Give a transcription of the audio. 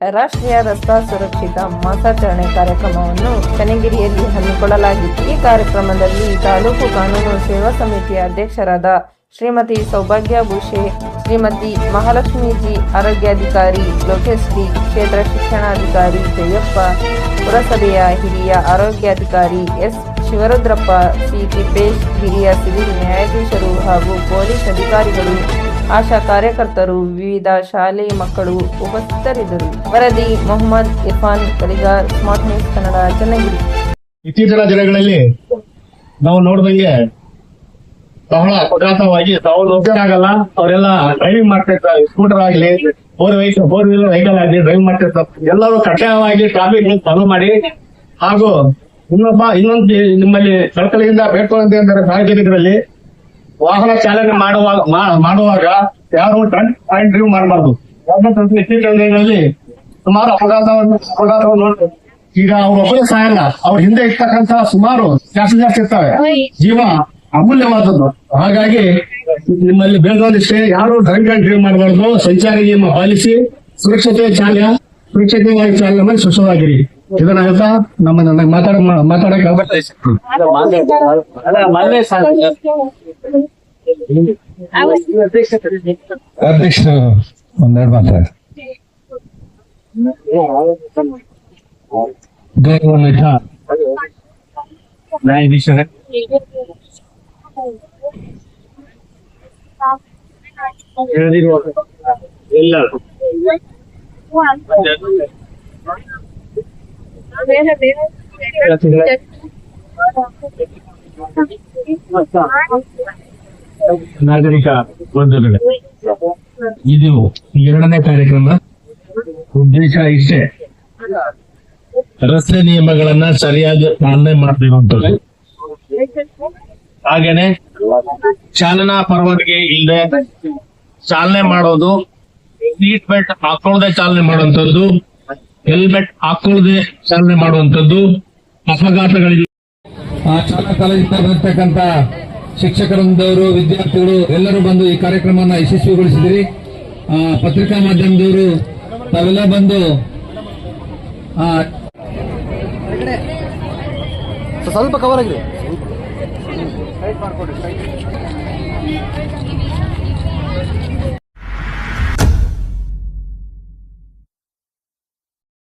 ರಾಷ್ಟ್ರೀಯ ರಸ್ತಾ ಸುರಕ್ಷಿತ ಮಾಸಾಚರಣೆ ಕಾರ್ಯಕ್ರಮವನ್ನು ಚನ್ನಗಿರಿಯಲ್ಲಿ ಹಮ್ಮಿಕೊಳ್ಳಲಾಗಿತ್ತು. ಈ ಕಾರ್ಯಕ್ರಮದಲ್ಲಿ ತಾಲೂಕು ಕಾನೂನು ಸೇವಾ ಸಮಿತಿಯ ಅಧ್ಯಕ್ಷರಾದ ಶ್ರೀಮತಿ ಸೌಭಾಗ್ಯ ಭೂಷೆ, ಶ್ರೀಮತಿ ಮಹಾಲಕ್ಷ್ಮೀಜಿ ಆರೋಗ್ಯಾಧಿಕಾರಿ ಲೋಕೇಶ್ ಡಿ, ಕ್ಷೇತ್ರ ಶಿಕ್ಷಣಾಧಿಕಾರಿ ಜಯಪ್ಪ, ಪುರಸಭೆಯ ಹಿರಿಯ ಆರೋಗ್ಯಾಧಿಕಾರಿ ಎಸ್ ಶಿವರುದ್ರಪ್ಪ, ಸಿ ತಿಪ್ಪೇಶ್, ಹಿರಿಯ ಸಿವಿಲ್ ನ್ಯಾಯಾಧೀಶರು ಹಾಗೂ ಪೊಲೀಸ್ ಅಧಿಕಾರಿಗಳು ಆಶಾ ಕಾರ್ಯಕರ್ತರು, ವಿವಿಧ ಶಾಲೆ ಮಕ್ಕಳು ಉಪಸ್ಥಿತರಿದ್ದರು. ವರದಿ, ಮೊಹಮ್ಮದ್ ಇರ್ಫಾನ್ ಕಲಿಗಾರ್ ಸ್ಮಾರ್ಟ್ ನ್ಯೂಸ್ ಕನ್ನಡ, ಚನ್ನಗಿರಿ. ಇತ್ತೀಚಿನ ದಿನಗಳಲ್ಲಿ ನಾವು ನೋಡಿದಂಗೆ ಬಹಳ ಅಪಘಾತವಾಗಿ ತಾವು ಆಗಲ್ಲ, ಅವರೆಲ್ಲ ಡ್ರೈವಿಂಗ್ ಮಾಡ್ತಿರ್ತಾರೆ ಸ್ಕೂಟರ್ ಆಗ್ಲಿ ಫೋರ್ ವೈಸ್ ಫೋರ್ ವೀಲರ್ ವೆಹಿಕಲ್ ಆಗಲಿ ಡ್ರೈವ್ ಮಾಡ್ತಿರ್ತಾರೆ. ಎಲ್ಲರೂ ಕಡ್ಡಾಯವಾಗಿ ಟ್ರಾಫಿಕ್ ಫಾಲೋ ಮಾಡಿ, ಹಾಗೂ ಇನ್ನೊಬ್ಬ ಇನ್ನೊಂದು ನಿಮ್ಮಲ್ಲಿ ಸರ್ಕಲಿಂದ ಬೇಡ್ಕೊಳ್ಳುವಂತೆ ಅಂದರೆ ಸಾರ್ವಜನಿಕರಲ್ಲಿ ವಾಹನ ಚಾಲನೆ ಮಾಡುವಾಗ ಮಾಡುವಾಗ ಯಾರು ಟ್ರಂಕ್ ಪಾಯಿಂಟ್ ಡ್ರೀವ್ ಮಾಡಬಾರ್ದು. ಯಾಕಂತಂದ್ರೆ ಸುಮಾರು ಅಪಘಾತವನ್ನು ಅಪಘಾತವನ್ನು. ಈಗ ಅವ್ರೊಬ್ಬರೇ ಸಾಯಲ್ಲ. ಅವ್ರ ಹಿಂದೆ ಇರ್ತಕ್ಕಂತ ಸುಮಾರು ಜಾಸ್ತಿ ಜಾಸ್ತಿ ಇರ್ತವೆ. ಜೀವ ಅಮೂಲ್ಯವಾದದ್ದು. ಹಾಗಾಗಿ ನಿಮ್ಮಲ್ಲಿ ಬೇಡೋದಿಷ್ಟೇ ಯಾರು ಡ್ರಂಕ್ ಅಂಡ್ ಡ್ರೀವ್ ಮಾಡಬಾರ್ದು. ಸಂಚಾರ ನಿಯಮ ಪಾಲಿಸಿ ಸುರಕ್ಷತೆ ಚಾಲನೆ ಸುರಕ್ಷತೆಯ ಚಾಲನೆ ಮಾಡಿ ಸುಸ್ಥವಾಗಿರಿ ಇದನ್ನ ಹೇಳ್ತಾ ನಮ್ಮ ನನಗೆ ಮಾತಾಡ ಮಾತಾಡಕ್ಕೆ ಅವಕಾಶ ಅಧ್ಯಕ್ಷರು ಒಂದೆರಡು ಮಾತಾಡ ಗೌರವಾನ್ವಿತ ನ್ಯಾಯಾಧೀಶರೇ ಎಳೆದಿರುವ ಎಲ್ಲರೂ ನಾಗರಿಕ ಬಂಧುಗಳೇ ಇದು ಎರಡನೇ ಕಾರ್ಯಕ್ರಮ. ಉದ್ದೇಶ ಇಷ್ಟೇ. ರಸ್ತೆ ನಿಯಮಗಳನ್ನ ಸರಿಯಾಗಿ ಪಾಲನೆ ಮಾಡಬೇಕಂತದ್ದು ಹಾಗೇನೆ ಚಾಲನಾ ಪರವಾನಿಗೆ ಇಲ್ಲದೆ ಚಾಲನೆ ಮಾಡೋದು ಸೀಟ್ ಬೆಲ್ಟ್ ಹಾಕೊಳ್ಳದೆ ಚಾಲನೆ ಮಾಡುವಂತದ್ದು ಹೆಲ್ಮೆಟ್ ಹಾಕೊಳ್ಳದೆ ಚಾಲನೆ ಮಾಡುವಂತದ್ದು ಅಪಘಾತಗಳಿಗೆ ಆ ಶಾಲಾ ಕಾಲೇಜಿರ್ತಕ್ಕಂಥ ಶಿಕ್ಷಕರಂದವರು ವಿದ್ಯಾರ್ಥಿಗಳು ಎಲ್ಲರೂ ಬಂದು ಈ ಕಾರ್ಯಕ್ರಮವನ್ನು ಯಶಸ್ವಿಗೊಳಿಸಿದಿರಿ. ಆ, ಪತ್ರಿಕಾ ಮಾಧ್ಯಮದವರು ತಾವೆಲ್ಲ ಬಂದು ಆ, ಸ್ವಲ್ಪ ಕವರ್ ಆಗಿದೆ